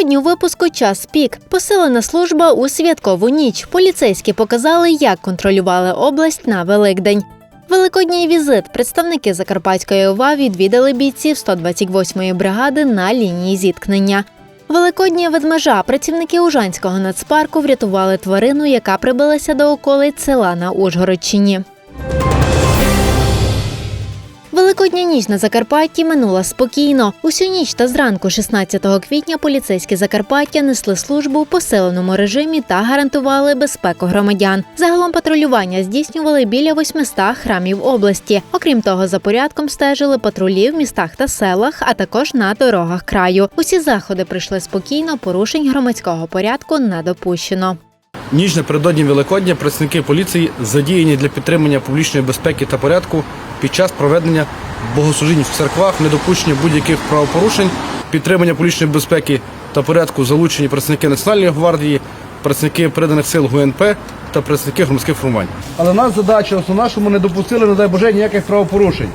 Сьогодні у випуску час пік. Посилена служба у святкову ніч. Поліцейські показали, як контролювали область на Великдень. Великодній візит представники Закарпатської ОВА відвідали бійців 128-ї бригади на лінії зіткнення. Великодня ведмежа працівники Ужанського нацпарку врятували тварину, яка прибилася до околиць села на Ужгородщині. Великодня ніч на Закарпатті минула спокійно. Усю ніч та зранку 16 квітня поліцейські Закарпаття несли службу у посиленому режимі та гарантували безпеку громадян. Загалом патрулювання здійснювали біля 800 храмів області. Окрім того, за порядком стежили патрулі в містах та селах, а також на дорогах краю. Усі заходи прийшли спокійно, порушень громадського порядку не допущено. Ніж напередодні Великодня працівники поліції задіяні для підтримання публічної безпеки та порядку під час проведення богослужінь в церквах, недопущення будь-яких правопорушень, підтримання публічної безпеки та порядку залучені працівники Національної гвардії, працівники переданих сил ГУНП та працівники громадських формувань. Але нас задача основна, що ми не допустили, не дай Боже, ніяких правопорушень.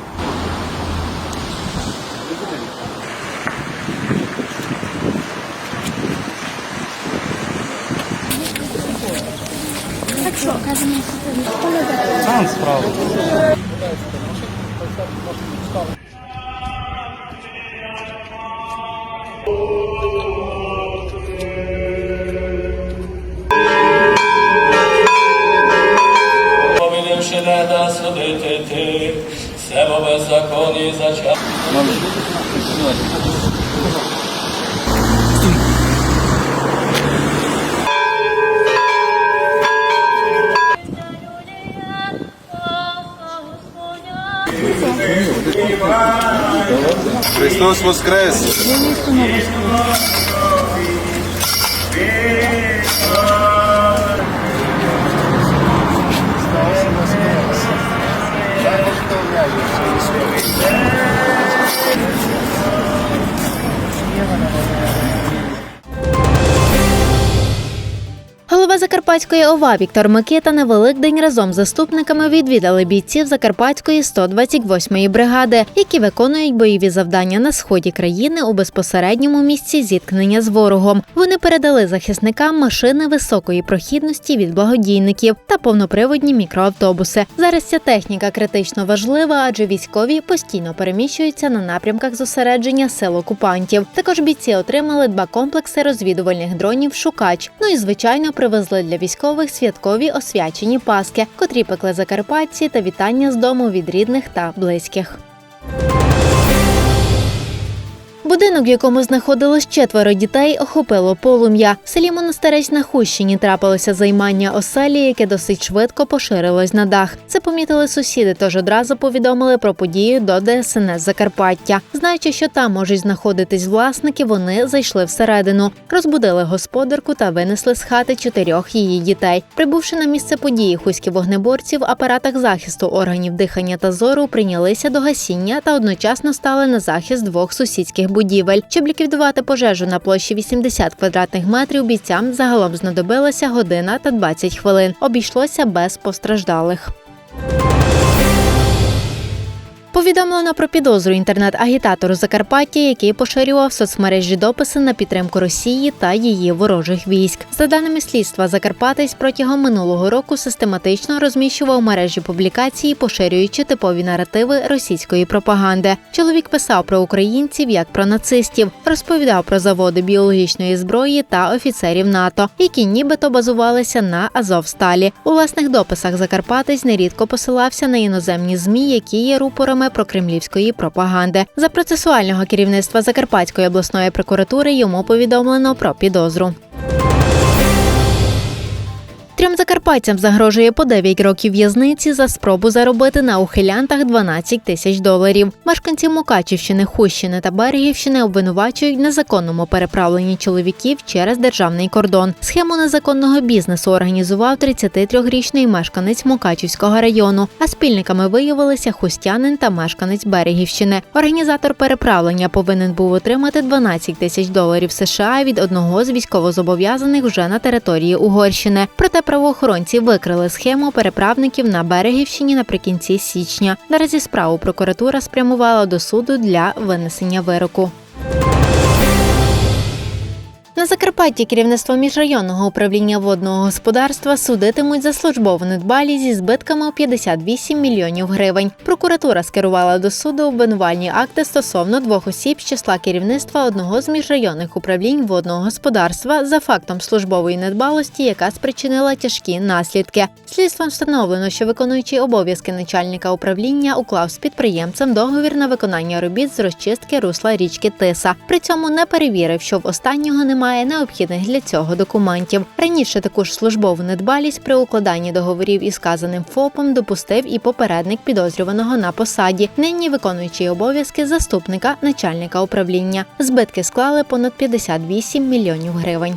Сам справа. Повіливши не да судити ти, себе беззаконні зачав. Христос воскрес! Thank. Закарпатської ОВА Віктор Микита на Великдень разом з заступниками відвідали бійців Закарпатської 128-ї бригади, які виконують бойові завдання на сході країни у безпосередньому місці зіткнення з ворогом. Вони передали захисникам машини високої прохідності від благодійників та повноприводні мікроавтобуси. Зараз ця техніка критично важлива, адже військові постійно переміщуються на напрямках зосередження сил окупантів. Також бійці отримали два комплекси розвідувальних дронів Шукач. Ну і звичайно привезли для військових святкові освячені паски, котрі пекли закарпатці та вітання з дому від рідних та близьких. Будинок, в якому знаходилось четверо дітей, охопило полум'я. В селі Монастирець на Хущині трапилося займання оселі, яке досить швидко поширилось на дах. Це помітили сусіди, тож одразу повідомили про подію до ДСНС Закарпаття. Знаючи, що там можуть знаходитись власники, вони зайшли всередину, розбудили господарку та винесли з хати чотирьох її дітей. Прибувши на місце події, хуські вогнеборці в апаратах захисту органів дихання та зору прийнялися до гасіння та одночасно стали на захист двох сусідських будівель. Щоб ліквідувати пожежу на площі 80 квадратних метрів, бійцям загалом знадобилася година та 20 хвилин. Обійшлося без постраждалих. Повідомлено про підозру інтернет-агітатору Закарпаття, який поширював в соцмережі дописи на підтримку Росії та її ворожих військ. За даними слідства, Закарпатець протягом минулого року систематично розміщував мережі публікації, поширюючи типові наративи російської пропаганди. Чоловік писав про українців як про нацистів, розповідав про заводи біологічної зброї та офіцерів НАТО, які нібито базувалися на Азовсталі. У власних дописах Закарпатець нерідко посилався на іноземні змі, які є рупорами прокремлівської пропаганди. За процесуального керівництва Закарпатської обласної прокуратури йому повідомлено про підозру. Закарпатцям загрожує по 9 років в'язниці за спробу заробити на ухилянтах 12 тисяч доларів. Мешканці Мукачівщини, Хущини та Берегівщини обвинувачують незаконному переправленні чоловіків через державний кордон. Схему незаконного бізнесу організував 33-річний мешканець Мукачівського району. А спільниками виявилися хустянин та мешканець Берегівщини. Організатор переправлення повинен був отримати 12 тисяч доларів США від одного з військовозобов'язаних вже на території Угорщини. Проте правоохоронці викрили схему переправників на Берегівщині наприкінці січня. Наразі справу прокуратура спрямувала до суду для винесення вироку. На Закарпатті керівництво міжрайонного управління водного господарства судитимуть за службову недбалість зі збитками у 58 мільйонів гривень. Прокуратура скерувала до суду обвинувальні акти стосовно двох осіб з числа керівництва одного з міжрайонних управлінь водного господарства за фактом службової недбалості, яка спричинила тяжкі наслідки. Слідством встановлено, що виконуючий обов'язки начальника управління уклав з підприємцем договір на виконання робіт з розчистки русла річки Тиса. При цьому не перевірив, що в останнього немає необхідних для цього документів. Раніше таку ж службову недбалість при укладанні договорів із сказаним ФОПом допустив і попередник підозрюваного на посаді, нині виконуючий обов'язки заступника начальника управління. Збитки склали понад 58 мільйонів гривень.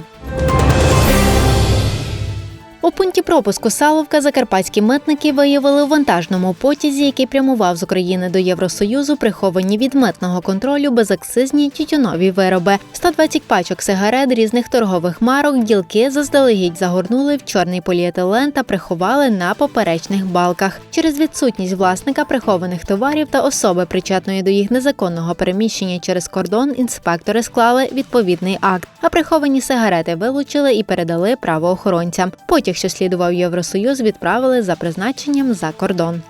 У пункті пропуску Саловка закарпатські митники виявили у вантажному потязі, який прямував з України до Євросоюзу, приховані від митного контролю безакцизні тютюнові вироби. 120 пачок сигарет різних торгових марок ділки заздалегідь загорнули в чорний поліетилен та приховали на поперечних балках. Через відсутність власника прихованих товарів та особи, причетної до їх незаконного переміщення через кордон, інспектори склали відповідний акт. А приховані сигарети вилучили і передали правоохоронцям. Потяг, що слідував Євросоюз, відправили за призначенням за кордон.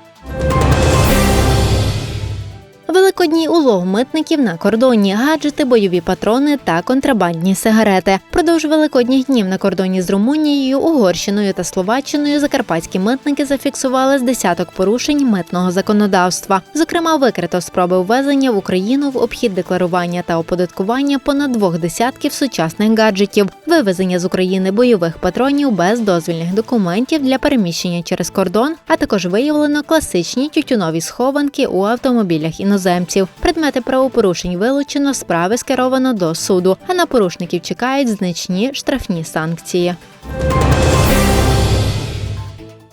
Великодній улов митників на кордоні, гаджети, бойові патрони та контрабандні сигарети. Продовж великодніх днів на кордоні з Румунією, Угорщиною та Словаччиною закарпатські митники зафіксували з десяток порушень митного законодавства. Зокрема, викрито спроби ввезення в Україну в обхід декларування та оподаткування понад двох десятків сучасних гаджетів, вивезення з України бойових патронів без дозвільних документів для переміщення через кордон, а також виявлено класичні тютюнові схованки у автомобілях іноземців. Предмети правопорушень вилучено, справи скеровано до суду, а на порушників чекають значні штрафні санкції.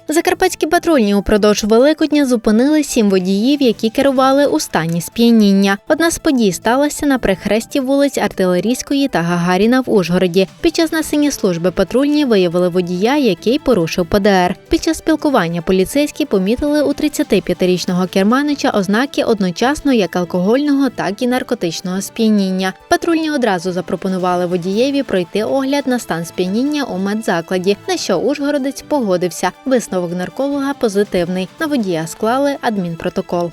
Закарпатські патрульні упродовж Великодня зупинили сім водіїв, які керували у стані сп'яніння. Одна з подій сталася на прихресті вулиць Артилерійської та Гагаріна в Ужгороді. Під час несення служби патрульні виявили водія, який порушив ПДР. Під час спілкування поліцейські помітили у 35-річного керманича ознаки одночасно як алкогольного, так і наркотичного сп'яніння. Патрульні одразу запропонували водієві пройти огляд на стан сп'яніння у медзакладі, на що Ужгородець погодився. Висновок нарколога позитивний. На водія склали адмінпротокол.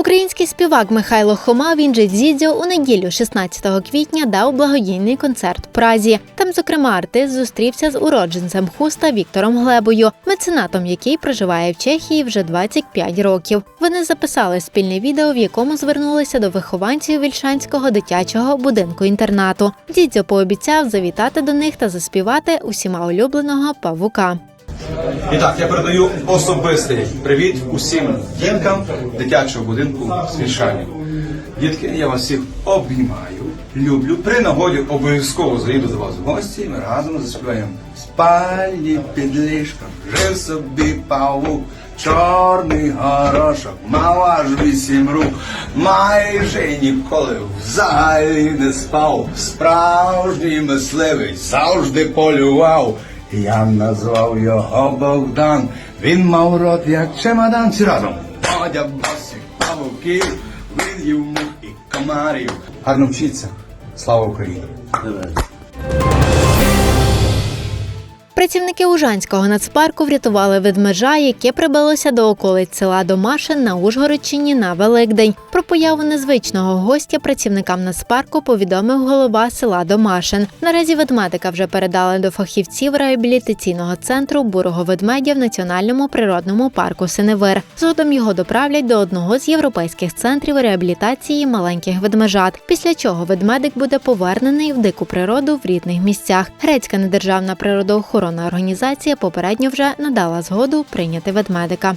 Український співак Михайло Хома, він же Дзідзьо, у неділю 16 квітня дав благодійний концерт в Празі. Там, зокрема, артист зустрівся з уродженцем хуста Віктором Глебою, меценатом, який проживає в Чехії вже 25 років. Вони записали спільне відео, в якому звернулися до вихованців Вільшанського дитячого будинку інтернату. Дідзьо пообіцяв завітати до них та заспівати усіма улюбленого павука. І так, я передаю особистий привіт усім діткам дитячого будинку Свішані. Дітки, я вас всіх обіймаю, люблю. При нагоді обов'язково заїду до вас в гості. і Ми разом заспіваємо спальні під ліжком, жив собі павук, чорний горошок, мав аж вісім рук, майже ніколи взагалі не спав. Справжній мисливець завжди полював. Я назвав його Богдан. Він мав рот, як чемодан. Всі разом. Бодя басів павуків, їв мух і комарів. Гарно вчиться. Слава Україні! Працівники Ужанського нацпарку врятували ведмежа, яке прибилося до околиць села Домашин на Ужгородщині на Великдень. Про появу незвичного гостя працівникам нацпарку повідомив голова села Домашин. Наразі ведмедика вже передали до фахівців реабілітаційного центру бурого ведмедя в національному природному парку Синевир. Згодом його доправлять до одного з європейських центрів реабілітації маленьких ведмежат. Після чого ведмедик буде повернений в дику природу в рідних місцях. Грецька недержавна природоохоронна організація попередньо вже надала згоду прийняти ведмедика.